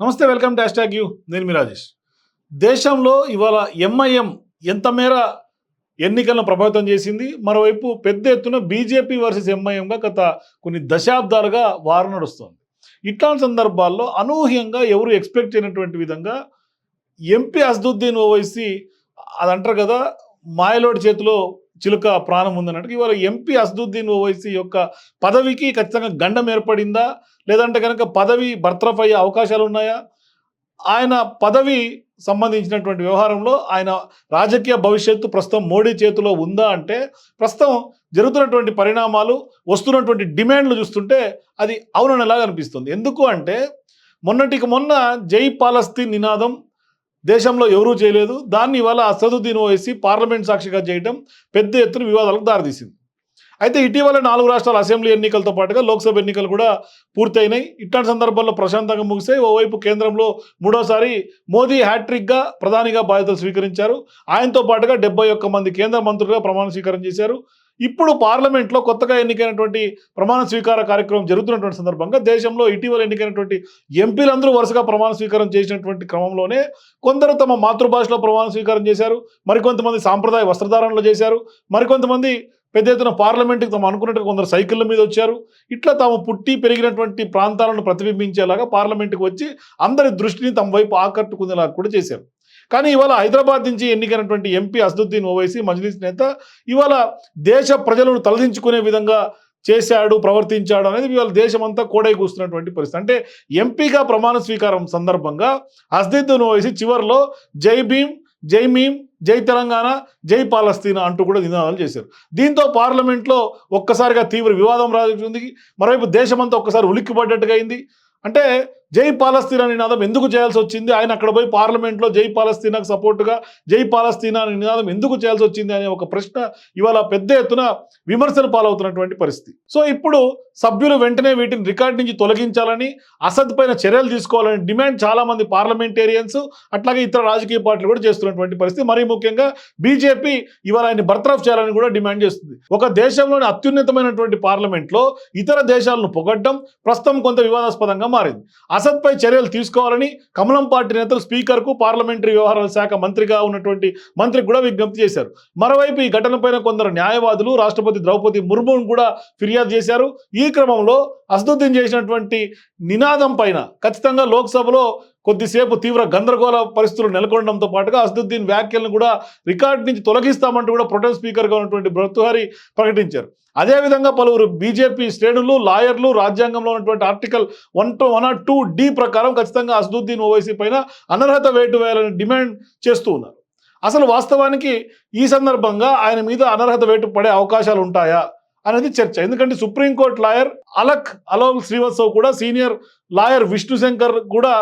నమస్తే welcome to hash you. నేను మీ రాజేష్. దేశంలో ఇవాళ ఎంఐఎం ఎంత మేర ఎన్నికలను ప్రభావితం చేసింది? మరోవైపు పెద్ద ఎత్తున బీజేపీ వర్సెస్ ఎంఐఎంగా గత కొన్ని దశాబ్దాలుగా వారు నడుస్తోంది. ఇట్లాంటి సందర్భాల్లో అనూహ్యంగా ఎవరు ఎక్స్పెక్ట్ చేయనటువంటి విధంగా ఎంపీ అసదుద్దీన్ ఓవైసీ అది అంటారు కదా మాయలోడి చేతిలో చిలుక ప్రాణం ఉందన్నట్టు ఇవాళ ఎంపీ అసదుద్దీన్ ఓవైసీ యొక్క పదవికి ఖచ్చితంగా గండం ఏర్పడిందా? లేదంటే కనుక పదవి బర్తరఫ్ అయ్యే అవకాశాలు ఉన్నాయా? ఆయన పదవి సంబంధించినటువంటి వ్యవహారంలో ఆయన రాజకీయ భవిష్యత్తు ప్రస్తుతం మోడీ చేతిలో ఉందా అంటే ప్రస్తుతం జరుగుతున్నటువంటి పరిణామాలు వస్తున్నటువంటి డిమాండ్లు చూస్తుంటే అది అవుననేలాగా అనిపిస్తుంది. ఎందుకు అంటే మొన్నటికి మొన్న జై పాలస్తీన్ నినాదం దేశంలో ఎవరూ చేయలేదు. దాన్ని ఇవాళ అసదుద్దీన్ ఓవైసీ పార్లమెంట్ సాక్షిగా చేయడం పెద్ద ఎత్తున వివాదాలకు దారితీసింది. అయితే ఇటీవల నాలుగు రాష్ట్రాల అసెంబ్లీ ఎన్నికలతో పాటుగా లోక్సభ ఎన్నికలు కూడా పూర్తయినాయి. ఇట్లాంటి సందర్భాల్లో ప్రశాంతంగా ముగిసే ఓవైపు కేంద్రంలో మూడోసారి మోదీ హ్యాట్రిక్గా ప్రధానిగా బాధ్యతలు స్వీకరించారు. ఆయనతో పాటుగా డెబ్బై ఒక్క మంది కేంద్ర మంత్రులుగా ప్రమాణ స్వీకారం చేశారు. ఇప్పుడు పార్లమెంట్లో కొత్తగా ఎన్నికైనటువంటి ప్రమాణ స్వీకార కార్యక్రమం జరుగుతున్నటువంటి సందర్భంగా దేశంలో ఇటీవల ఎన్నికైనటువంటి ఎంపీలందరూ వరుసగా ప్రమాణ స్వీకారం చేసినటువంటి క్రమంలోనే కొందరు తమ మాతృభాషలో ప్రమాణ స్వీకారం చేశారు మరికొంతమంది సాంప్రదాయ వస్త్రధారణలో చేశారు మరికొంతమంది పెద్ద ఎత్తున పార్లమెంట్కి తాము అనుకున్నట్టుగా కొందరు సైకిళ్ళ మీద వచ్చారు. ఇట్లా తాము పుట్టి పెరిగినటువంటి ప్రాంతాలను ప్రతిబింబించేలాగా పార్లమెంట్కి వచ్చి అందరి దృష్టిని తమ వైపు ఆకట్టుకునేలాగా కూడా చేశారు. కానీ ఇవాళ హైదరాబాద్ నుంచి ఎన్నికైనటువంటి ఎంపీ అసదుద్దీన్ ఓవైసీ మజ్లిస్ నేత ఇవాళ దేశ ప్రజలను తలదించుకునే విధంగా చేశాడు ప్రవర్తించాడు అనేది ఇవాళ దేశమంతా కోడై కూస్తున్నటువంటి పరిస్థితి. అంటే ఎంపీగా ప్రమాణ స్వీకారం సందర్భంగా అసదుద్దీన్ ఓవైసీ చివరిలో జై భీమ్ జై మీమ్ జై తెలంగాణ జై పాలస్తీనా అంటూ కూడా నినాదాలు చేశారు. దీంతో పార్లమెంట్లో ఒక్కసారిగా తీవ్ర వివాదం రాజుంది మరోవైపు దేశమంతా ఒక్కసారి ఉలిక్కిపడ్డట్టుగా అయింది. అంటే జై పాలస్తీనా నినాదం ఎందుకు చేయాల్సి వచ్చింది? ఆయన అక్కడ పోయి పార్లమెంట్లో జై పాలస్తీనాకు సపోర్టుగా జై పాలస్తీనా నినాదం ఎందుకు చేయాల్సి వచ్చింది అనే ఒక ప్రశ్న ఇవాళ పెద్ద ఎత్తున విమర్శలు పాలవుతున్నటువంటి పరిస్థితి. సో ఇప్పుడు సభ్యులు వెంటనే వీటిని రికార్డ్ నుంచి తొలగించాలని అసద్ పైన చర్యలు తీసుకోవాలని డిమాండ్ చాలామంది పార్లమెంటేరియన్స్ అట్లాగే ఇతర రాజకీయ పార్టీలు కూడా చేస్తున్నటువంటి పరిస్థితి. మరీ ముఖ్యంగా బీజేపీ ఇవాళ ఆయన బర్తరఫ్ చేయాలని కూడా డిమాండ్ చేస్తుంది. ఒక దేశంలోని అత్యున్నతమైనటువంటి పార్లమెంట్లో ఇతర దేశాలను పొగడ్డం ప్రస్తుతం కొంత వివాదాస్పదంగా మారింది. అసద్పై చర్యలు తీసుకోవాలని కమలం పార్టీ నేతలు స్పీకర్కు పార్లమెంటరీ వ్యవహారాల శాఖ మంత్రిగా ఉన్నటువంటి మంత్రికి కూడా విజ్ఞప్తి చేశారు. మరోవైపు ఈ ఘటనపైన కొందరు న్యాయవాదులు రాష్ట్రపతి ద్రౌపది ముర్మును కూడా ఫిర్యాదు చేశారు. ఈ క్రమంలో అసదుద్దీన్ చేసినటువంటి నినాదం పైన ఖచ్చితంగా లోక్సభలో కొద్దిసేపు తీవ్ర గందరగోళ పరిస్థితులు నెలకొనడంతో పాటుగా అసదుద్దీన్ వ్యాఖ్యలను కూడా రికార్డు నుంచి తొలగిస్తామంటూ కూడా ప్రొటెం స్పీకర్గా ఉన్నటువంటి భర్తుహారి ప్రకటించారు. అదేవిధంగా పలువురు బీజేపీ శ్రేణులు లాయర్లు రాజ్యాంగంలో ఉన్నటువంటి article one two one two D ప్రకారం ఖచ్చితంగా అసదుద్దీన్ ఓవైసీ పైన అనర్హత వేటు వేయాలని డిమాండ్ చేస్తూ ఉన్నారు. అసలు వాస్తవానికి ఈ సందర్భంగా ఆయన మీద అనర్హత వేటు పడే అవకాశాలు ఉంటాయా? అనేది చర్చ. ఎందుకంటే సుప్రీంకోర్టు లాయర్ అలక్ అలోల్ శ్రీవత్సవ్ కూడా సీనియర్ లాయర్ విష్ణు శంకర్ కూడా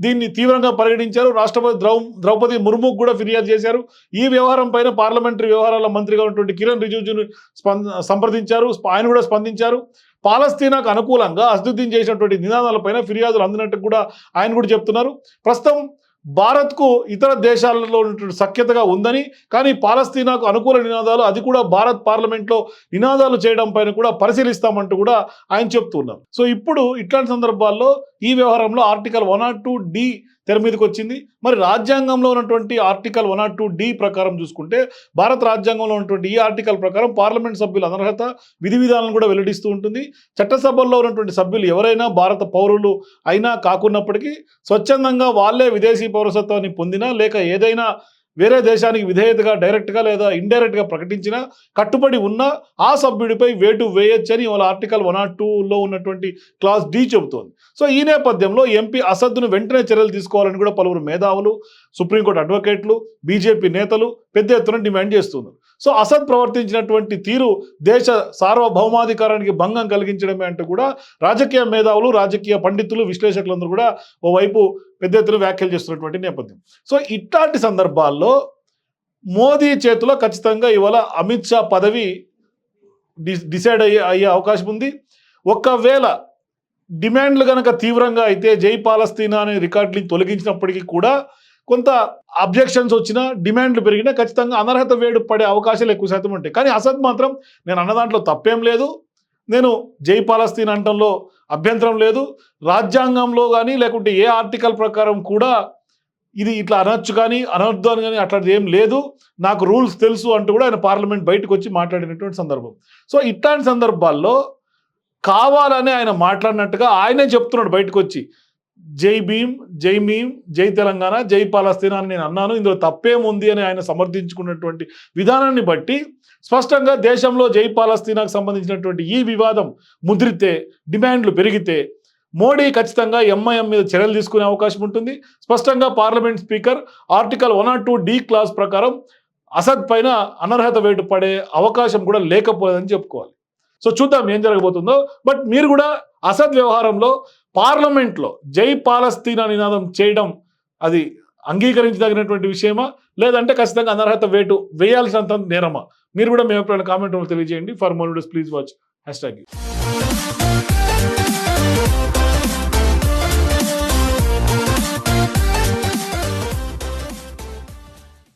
దీన్ని తీవ్రంగా పరిగణించారు. రాష్ట్రపతి ద్రౌ ద్రౌపది ముర్ముకు కూడా ఫిర్యాదు చేశారు. ఈ వ్యవహారం పైన పార్లమెంటరీ వ్యవహారాల మంత్రిగా ఉన్నటువంటి కిరణ్ రిజిజును స్పంద సంప్రదించారు. ఆయన కూడా స్పందించారు. పాలస్తీనాకు అనుకూలంగా అసదుద్దీన్ చేసినటువంటి నినాదాలపైన ఫిర్యాదులు అందినట్టు కూడా ఆయన కూడా చెప్తున్నారు. ప్రస్తుతం భారత్కు ఇతర దేశాలలో ఉన్నటువంటి సఖ్యతగా ఉందని కానీ పాలస్తీనాకు అనుకూల నినాదాలు అది కూడా భారత్ పార్లమెంట్లో నినాదాలు చేయడం పైన కూడా పరిశీలిస్తామంటూ కూడా ఆయన చెప్తున్నారు. సో ఇప్పుడు ఇట్లాంటి సందర్భాల్లో ఈ వ్యవహారంలో article one nought two D తెర మీదకి వచ్చింది మరి రాజ్యాంగంలో ఉన్నటువంటి article one nought two D ప్రకారం చూసుకుంటే భారత రాజ్యాంగంలో ఉన్నటువంటి ఈ ఆర్టికల్ ప్రకారం పార్లమెంట్ సభ్యుల అనర్హత విధి విధానాలను కూడా వెల్లడిస్తూ ఉంటుంది. చట్టసభల్లో ఉన్నటువంటి సభ్యులు ఎవరైనా భారత పౌరులు అయినా కాకున్నప్పటికీ స్వచ్ఛందంగా వాళ్ళే విదేశీ పౌరసత్వాన్ని పొందినా లేక ఏదైనా వేరే దేశానికి విధేయతగా డైరెక్ట్గా లేదా ఇండైరెక్ట్గా ప్రకటించినా కట్టుబడి ఉన్న ఆ సభ్యుడిపై వేటు వేయొచ్చని వాళ్ళ ఆర్టికల్ వన్ ఆర్ టూలో ఉన్నటువంటి క్లాస్ డి చెబుతోంది. సో ఈ నేపథ్యంలో ఎంపీ అసద్దును వెంటనే చర్యలు తీసుకోవాలని కూడా పలువురు మేధావులు సుప్రీంకోర్టు అడ్వకేట్లు బీజేపీ నేతలు పెద్ద ఎత్తున డిమాండ్ చేస్తున్నారు. సో అసద్ ప్రవర్తించినటువంటి తీరు దేశ సార్వభౌమాధికారానికి భంగం కలిగించడమే అంటూ కూడా రాజకీయ మేధావులు రాజకీయ పండితులు విశ్లేషకులందరూ కూడా ఓవైపు పెద్ద ఎత్తున వ్యాఖ్యలు చేస్తున్నటువంటి నేపథ్యం. సో ఇట్లాంటి సందర్భాల్లో మోదీ చేతిలో ఖచ్చితంగా ఇవాళ అమిత్ షా పదవి డిసైడ్ అయ్యే అయ్యే అవకాశం ఉంది. ఒకవేళ డిమాండ్లు కనుక తీవ్రంగా అయితే జై పాలస్తీనా అనే రికార్డుని తొలగించినప్పటికీ కూడా కొంత అబ్జెక్షన్స్ వచ్చినా డిమాండ్లు పెరిగినా ఖచ్చితంగా అనర్హత వేడు పడే అవకాశాలు ఎక్కువ శాతం ఉంటాయి. కానీ అసద్ మాత్రం నేను అన్న దాంట్లో తప్పేం లేదు. నేను జై పాలస్తీన్ అంటంలో అభ్యంతరం లేదు. రాజ్యాంగంలో కానీ లేకుంటే ఏ ఆర్టికల్ ప్రకారం కూడా ఇది ఇట్లా అనొచ్చు కానీ అనొద్దు అని కానీ అట్లాంటిది ఏం లేదు. నాకు రూల్స్ తెలుసు అంటూ కూడా ఆయన పార్లమెంట్ బయటకు వచ్చి మాట్లాడినటువంటి సందర్భం. సో ఇట్లాంటి సందర్భాల్లో కావాలని ఆయన మాట్లాడినట్టుగా ఆయనే చెప్తున్నాడు బయటకు వచ్చి. జై భీమ్ జై మీమ్ జై తెలంగాణ జై పాలస్తీనా అని నేను అన్నాను. ఇందులో తప్పేముంది అని ఆయన సమర్థించుకున్నటువంటి విధానాన్ని బట్టి స్పష్టంగా దేశంలో జై పాలస్తీనాకు సంబంధించినటువంటి ఈ వివాదం ముద్రితే డిమాండ్లు పెరిగితే మోడీ ఖచ్చితంగా ఎంఐఎం మీద చర్యలు తీసుకునే అవకాశం ఉంటుంది. స్పష్టంగా parliament speaker article one R two D clause ప్రకారం అసద్ పైన అనర్హత వేటు పడే అవకాశం కూడా లేకపోలేదని చెప్పుకోవాలి. సో చూద్దాం ఏం జరగబోతుందో. బట్ మీరు కూడా అసద్ వ్యవహారంలో పార్లమెంట్లో జై పాలస్తీనా నినాదం చేయడం అది అంగీకరించదగినటువంటి విషయమా? లేదంటే ఖచ్చితంగా అనర్హత వేటు వేయాల్సినంత నేరమా? మీరు కూడా మేము ఎప్పుడైనా కామెంట్ తెలియజేయండి. For more videos please watch. Hashtag